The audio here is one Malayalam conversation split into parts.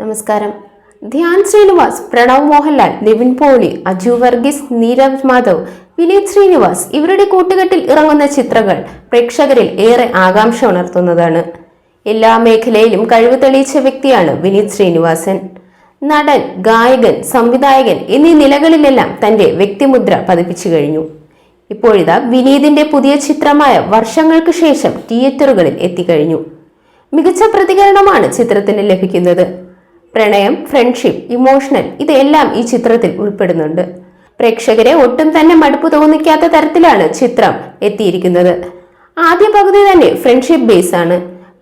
നമസ്കാരം. ധ്യാൻ ശ്രീനിവാസ് പ്രണവ് മോഹൻലാൽ നിവിൻ പോളി അജു വർഗീസ് നീരവ് മാധവ് വിനീത് ശ്രീനിവാസ് ഇവരുടെ കൂട്ടുകെട്ടിൽ ഇറങ്ങുന്ന ചിത്രങ്ങൾ പ്രേക്ഷകരിൽ ഏറെ ആകാംക്ഷ ഉണർത്തുന്നതാണ്. എല്ലാ മേഖലയിലും കഴിവ് തെളിയിച്ച വ്യക്തിയാണ് വിനീത് ശ്രീനിവാസൻ. നടൻ ഗായകൻ സംവിധായകൻ എന്നീ നിലകളിലെല്ലാം തന്റെ വ്യക്തിമുദ്ര പതിപ്പിച്ചു കഴിഞ്ഞു. ഇപ്പോഴിതാ വിനീതിന്റെ പുതിയ ചിത്രമായ വർഷങ്ങൾക്ക് ശേഷം തിയേറ്ററുകളിൽ എത്തിക്കഴിഞ്ഞു. മികച്ച പ്രതികരണമാണ് ചിത്രത്തിന് ലഭിക്കുന്നത്. പ്രണയം ഫ്രണ്ട്ഷിപ്പ് ഇമോഷണൽ ഇതെല്ലാം ഈ ചിത്രത്തിൽ ഉൾപ്പെടുന്നുണ്ട്. പ്രേക്ഷകരെ ഒട്ടും തന്നെ മടുപ്പ് തോന്നിക്കാത്ത തരത്തിലാണ് ചിത്രം എത്തിയിരിക്കുന്നത്. ആദ്യ പകുതി തന്നെ ഫ്രണ്ട്ഷിപ്പ് ബേസ് ആണ്.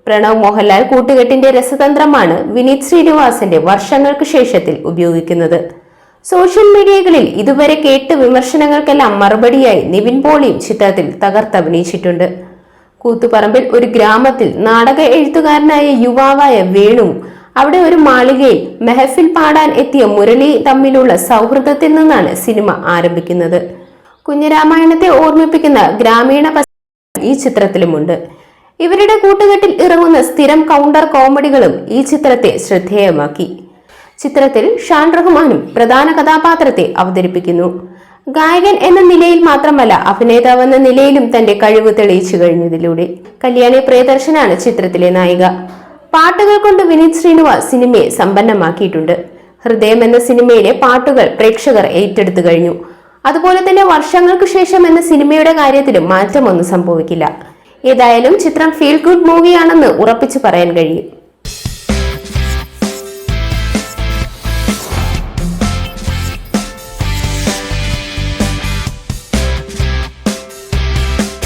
പ്രണവ് മോഹൻലാൽ കൂട്ടുകെട്ടിന്റെ രസതന്ത്രമാണ് വിനീത് ശ്രീനിവാസന്റെ വർഷങ്ങൾക്ക് ശേഷത്തിൽ ഉപയോഗിക്കുന്നത്. സോഷ്യൽ മീഡിയകളിൽ ഇതുവരെ കേട്ട് വിമർശനങ്ങൾക്കെല്ലാം മറുപടിയായി നിവിൻ പോളിയും ചിത്രത്തിൽ തകർത്തഭിനയിച്ചിട്ടുണ്ട് കൂത്തുപറമ്പിൽ ഒരു ഗ്രാമത്തിൽ നാടക എഴുത്തുകാരനായ യുവാവായ വേണു അവിടെ ഒരു മാളികയിൽ മെഹഫിൽ പാടാൻ എത്തിയ മുരളി തമ്മിലുള്ള സൗഹൃദത്തിൽ നിന്നാണ് സിനിമ ആരംഭിക്കുന്നത്. കുഞ്ഞരാമായണത്തെ ഓർമ്മിപ്പിക്കുന്ന ഗ്രാമീണ ഈ ചിത്രത്തിലുമുണ്ട്. ഇവരുടെ കൂട്ടുകെട്ടിൽ ഇറങ്ങുന്ന സ്ഥിരം കൗണ്ടർ കോമഡികളും ഈ ചിത്രത്തെ ശ്രദ്ധേയമാക്കി. ചിത്രത്തിൽ ഷാൻ റഹ്മാനും പ്രധാന കഥാപാത്രത്തെ അവതരിപ്പിക്കുന്നു. ഗായകൻ എന്ന നിലയിൽ മാത്രമല്ല അഭിനേതാവ് എന്ന നിലയിലും തന്റെ കഴിവ് തെളിയിച്ചു കഴിഞ്ഞതിലൂടെ. കല്യാണി പ്രിയദർശനാണ് ചിത്രത്തിലെ നായിക. പാട്ടുകൾ കൊണ്ട് വിനീത് ശ്രീനിവാസ് സിനിമയെ സമ്പന്നമാക്കിയിട്ടുണ്ട്. ഹൃദയം എന്ന സിനിമയിലെ പാട്ടുകൾ പ്രേക്ഷകർ ഏറ്റെടുത്തു കഴിഞ്ഞു. അതുപോലെ തന്നെ വർഷങ്ങൾക്ക് ശേഷം എന്ന സിനിമയുടെ കാര്യത്തിലും മാറ്റമൊന്നും സംഭവിക്കില്ല. ഏതായാലും ചിത്രം ഫീൽ ഗുഡ് മൂവിയാണെന്ന് ഉറപ്പിച്ചു പറയാൻ കഴിയും.